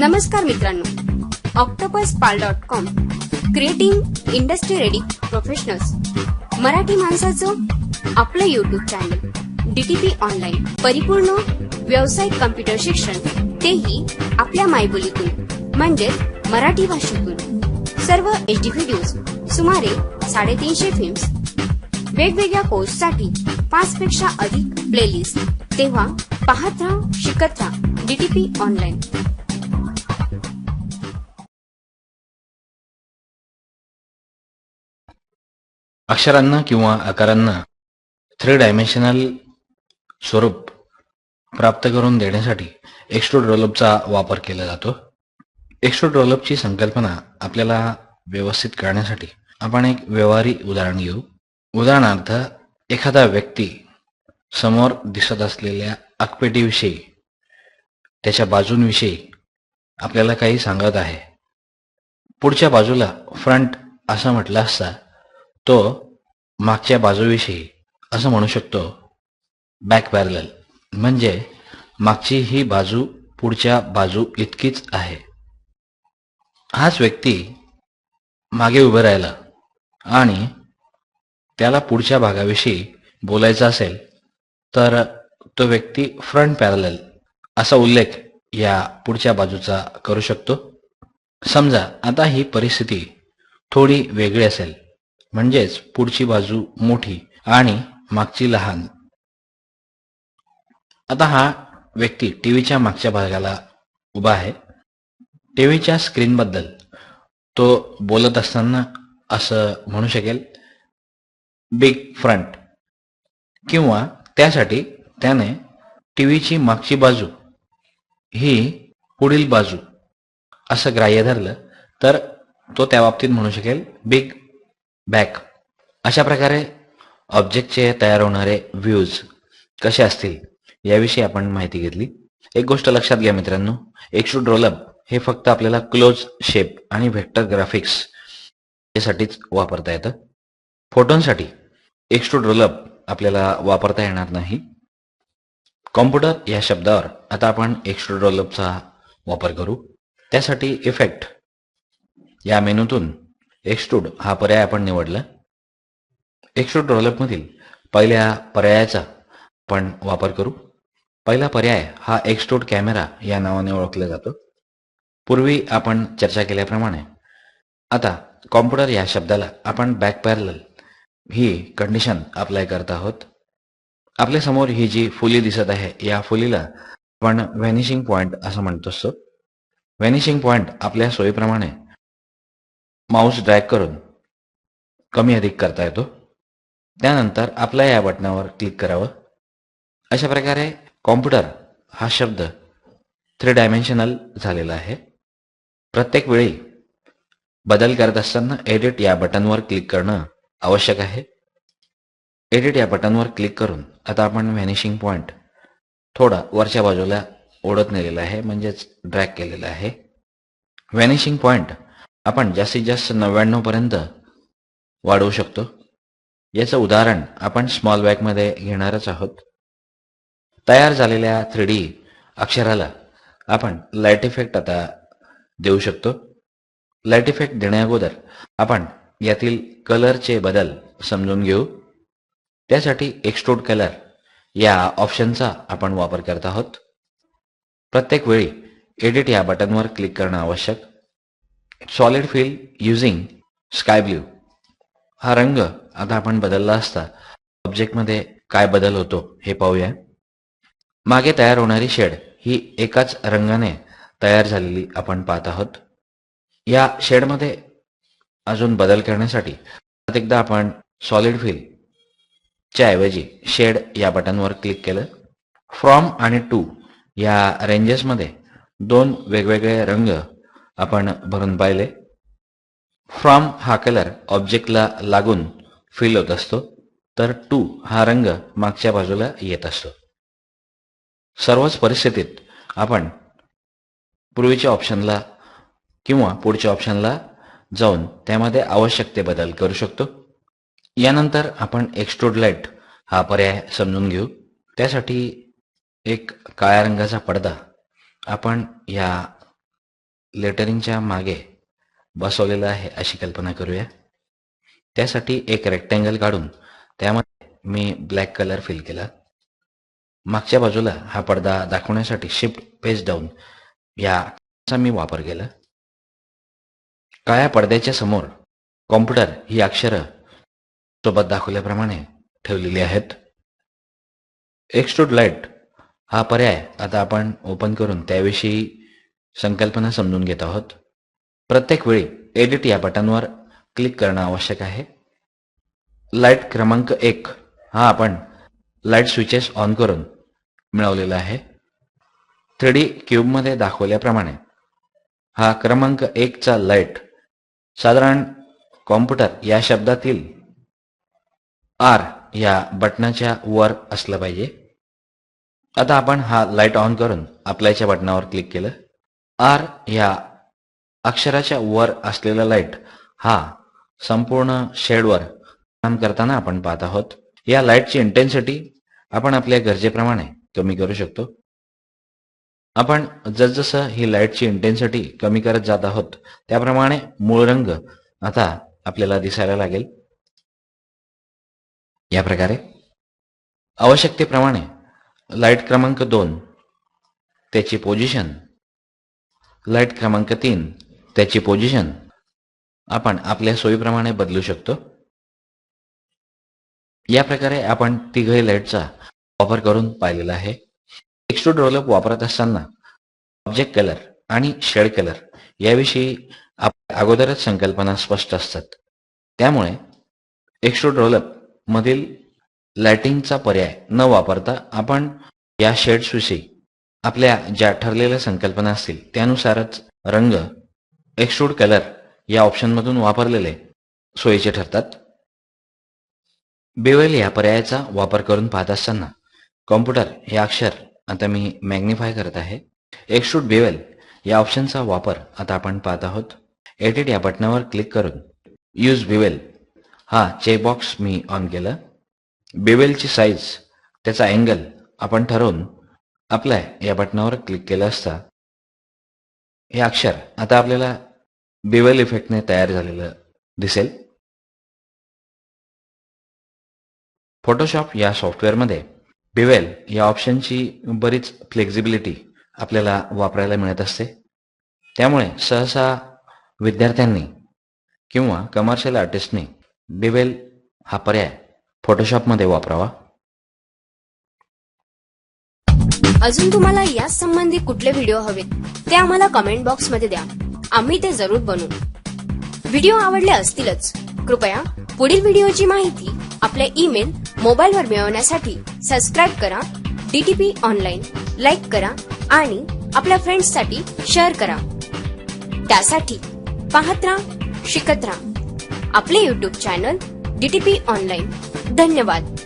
नमस्कार मित्रांनो. Octopus pal dot com creating industry ready professionals Marathi माणसाचं आपलं युट्यूब चॅनल डीटीपी ऑनलाईन परिपूर्ण व्यावसायिक कम्प्युटर शिक्षण तेही आपल्या मायबोलीतून म्हणजेच मराठी भाषेतून. सर्व एचडी व्हिडिओज सुमारे साडेतीनशे फिल्म्स वेगवेगळ्या कोर्ससाठी पाच पेक्षा अधिक प्लेलिस्ट तेव्हा पाहत राहा शिकत राहा डीटीपी ऑनलाईन अक्षरांना किंवा आकारांना थ्री डायमेन्शनल स्वरूप प्राप्त करून देण्यासाठी एक्स्ट्रो डेव्हलपचा वापर केला जातो. एक्स्ट्रो डेव्हलपची संकल्पना आपल्याला व्यवस्थित करण्यासाठी आपण एक व्यवहारिक उदाहरण घेऊ. उदाहरणार्थ एखादा व्यक्ती समोर दिसत असलेल्या आकपेटीविषयी त्याच्या बाजूंविषयी आपल्याला काही सांगत आहे. पुढच्या बाजूला फ्रंट असं म्हटलं असता तो मागच्या बाजूविषयी असं म्हणू शकतो बॅक पॅरल म्हणजे मागची ही बाजू पुढच्या बाजू इतकीच आहे. हाच व्यक्ती मागे उभं राहिला आणि त्याला पुढच्या भागाविषयी बोलायचं असेल तर तो व्यक्ती फ्रंट पॅरल असा उल्लेख या पुढच्या बाजूचा करू शकतो. समजा आता ही परिस्थिती थोडी वेगळी असेल. म्हणजेच पुढची बाजू मोठी आणि मागची लहान. आता हा व्यक्ती टीव्हीच्या मागच्या भागाला उभा आहे. टीव्हीच्या स्क्रीनबद्दल तो बोलत असताना असं म्हणू शकेल बिग फ्रंट. किंवा त्यासाठी त्याने टीव्हीची मागची बाजू ही पुढील बाजू असं ग्राह्य धरलं तर तो त्या बाबतीत म्हणू शकेल बिग बॅक अशा प्रकारे ऑब्जेक्टचे तयार होणारे व्ह्यूज कसे असतील याविषयी आपण माहिती घेतली. एक गोष्ट लक्षात घ्या मित्रांनो. एक्स्ट्रूड रोलअप हे फक्त आपल्याला क्लोज शेप आणि व्हेक्टर ग्राफिक्स यासाठीच वापरता येतं. फोटोंसाठी एक्स्ट्रू रोलअप आपल्याला वापरता येणार नाही. कॉम्प्युटर या शब्दावर आता आपण एक्स्ट्रूड रोलअपचा वापर करू. त्यासाठी इफेक्ट या मेनूतून एक्स्ट्रूड हा पर्याय आपण निवडला. एक्स्ट्रूड रोलअपमधील पहिल्या पर्यायाचा आपण वापर करू. पहिला पर्याय हा एक्स्ट्रूड कॅमेरा या नावाने ओळखला जातो. पूर्वी आपण चर्चा केल्याप्रमाणे आता कॉम्प्युटर या शब्दाला आपण बॅक पॅरल ही कंडिशन अप्लाय करत आहोत. आपल्यासमोर ही जी फुली दिसत आहे या फुलीला आपण व्हॅनिशिंग पॉइंट असं म्हणतो असतो व्हॅनिशिंग पॉइंट आपल्या सोयीप्रमाणे माऊस ड्रॅग करून कमी अधिक करता येतो. त्यानंतर आपल्या या बटनावर क्लिक करावं. अशा प्रकारे कॉम्प्युटर हा शब्द थ्री डायमेन्शनल झालेला आहे. प्रत्येक वेळी बदल करत असताना एडिट या बटनवर क्लिक करणं आवश्यक आहे. एडिट या बटनवर क्लिक करून आता आपण व्हॅनिशिंग पॉइंट थोडा वरच्या बाजूला ओढत नेलेला आहे म्हणजेच ड्रॅग केलेला आहे. व्हॅनिशिंग पॉइंट आपण जास्तीत जास्त नव्याण्णव पर्यंत वाढवू शकतो. याचं उदाहरण आपण स्मॉल बॅगमध्ये घेणारच आहोत. तयार झालेल्या थ्री डी अक्षराला आपण लाइट इफेक्ट आता देऊ शकतो. लाइट इफेक्ट देण्याअगोदर आपण यातील कलरचे बदल समजून घेऊ. त्यासाठी एक्स्ट्रोड कलर या ऑप्शनचा आपण वापर करत आहोत. प्रत्येक वेळी एडिट या बटनवर क्लिक करणं आवश्यक. Solid fill using sky blue हा रंग आता आपण बदलला असता ऑब्जेक्टमध्ये काय बदल होतो हे पाहूया. मागे तयार होणारी शेड ही एकाच रंगाने तयार झालेली आपण पाहत आहोत. या शेडमध्ये अजून बदल करण्यासाठी परत एकदा आपण सॉलिड फील च्या ऐवजी शेड या बटनवर क्लिक केलं. फ्रॉम आणि टू या रेंजेसमध्ये दोन वेगवेगळे रंग आपण भरून पाहिले. फ्रॉम हा कलर ऑब्जेक्टला लागून फिल होत असतो. तर टू हा रंग मागच्या बाजूला येत असतो. सर्वच परिस्थितीत आपण पूर्वीच्या ऑप्शनला किंवा पुढच्या ऑप्शनला जाऊन त्यामध्ये आवश्यक ते बदल करू शकतो. यानंतर आपण एक्स्ट्रोड लाइट हा पर्याय समजून घेऊ. त्यासाठी एक काळ्या रंगाचा पडदा आपण या लेटरिंगच्या मागे बसवलेलं आहे अशी कल्पना करूया. त्यासाठी एक रेक्टँगल काढून त्यामध्ये मी ब्लॅक कलर फिल केला. मागच्या बाजूला हा पडदा दाखवण्यासाठी शिफ्ट पेज डाऊन याचा मी वापर केला. काळ्या पडद्याच्या समोर कॉम्प्युटर ही अक्षरं सोबत दाखवल्याप्रमाणे ठेवलेली आहेत. एक्स्ट्रूड लाइट हा पर्याय आता आपण ओपन करून त्याविषयी संकल्पना समजून घेत आहोत. प्रत्येक वेळी एडिट या बटनवर क्लिक करणं आवश्यक आहे. लाइट क्रमांक एक हा आपण लाइट स्विचेस ऑन करून मिळवलेला आहे. थ्री डी क्यूबमध्ये दाखवल्याप्रमाणे हा क्रमांक एकचा लाइट साधारण कॉम्प्युटर या शब्दातील आर या बटनाच्या वर असलं पाहिजे. आता आपण हा लाइट ऑन करून अप्लायच्या बटनावर क्लिक केलं. आर या अक्षराच्या वर असलेला लाइट हा संपूर्ण शेडवर काम करताना आपण पाहत आहोत. या लाईटची इंटेन्सिटी आपण आपल्या गरजेप्रमाणे कमी करू शकतो. आपण जसजसं ही लाईटची इंटेन्सिटी कमी करत जात आहोत त्याप्रमाणे मूळ रंग आता आपल्याला दिसायला लागेल. या प्रकारे. आवश्यकतेप्रमाणे लाइट क्रमांक दोन त्याची पोझिशन लाइट क्रमांक तीन. त्याची पोझिशन आपण आपल्या सोयीप्रमाणे बदलू शकतो. या प्रकारे आपण तिघही लाईटचा वापर करून पाहिलेला आहे. एक्सट्रूड रोलअप वापरत असताना ऑब्जेक्ट कलर आणि शेड कलर याविषयी आपल्या अगोदरच संकल्पना स्पष्ट असतात. त्यामुळे एक्सट्रूड रोलअप मधील लाईटिंगचा पर्याय न वापरता आपण या शेड्सविषयी आपल्या ज्या ठरलेल्या संकल्पना असतील त्यानुसारच रंग एक्सट्रूड कलर या ऑप्शनमधून वापरलेले सोयीचे ठरतात. बेवेल या पर्यायाचा वापर करून पाहत असताना कॉम्प्युटर हे अक्षर आता मी मॅग्निफाय करत आहे. एक्सट्रूड बेवेल या ऑप्शनचा वापर आता आपण पाहत आहोत. एडिट या बटनावर क्लिक करून यूज बेवेल हा चेकबॉक्स मी ऑन केलं. बेवेलची साईज त्याचा अँगल आपण ठरवून अप्लाय या बटनावर क्लिक केलं असता हे अक्षर आता आपल्याला बेवेल इफेक्टने तयार झालेलं दिसेल. फोटोशॉप या सॉफ्टवेअरमध्ये बिवेल या ऑप्शनची बरीच फ्लेक्झिबिलिटी आपल्याला वापरायला मिळत असते. त्यामुळे सहसा विद्यार्थ्यांनी किंवा कमर्शियल आर्टिस्टनी बिवेल हा पर्याय फोटोशॉपमध्ये वापरावा. अजून तुम्हाला याच संबंधी कुठले व्हिडिओ हवेत ते आम्हाला कमेंट बॉक्समध्ये द्या. आम्ही ते जरूर बनवू. व्हिडिओ आवडले असतीलच. कृपया पुढील व्हिडिओची माहिती आपल्या ईमेल मोबाईलवर मिळवण्यासाठी सबस्क्राईब करा डीटीपी ऑनलाईन लाईक करा आणि आपल्या फ्रेंड्ससाठी शेअर करा. त्यासाठी पाहत राहा शिकत राहा. आपले युट्यूब चॅनल डीटीपी ऑनलाईन धन्यवाद.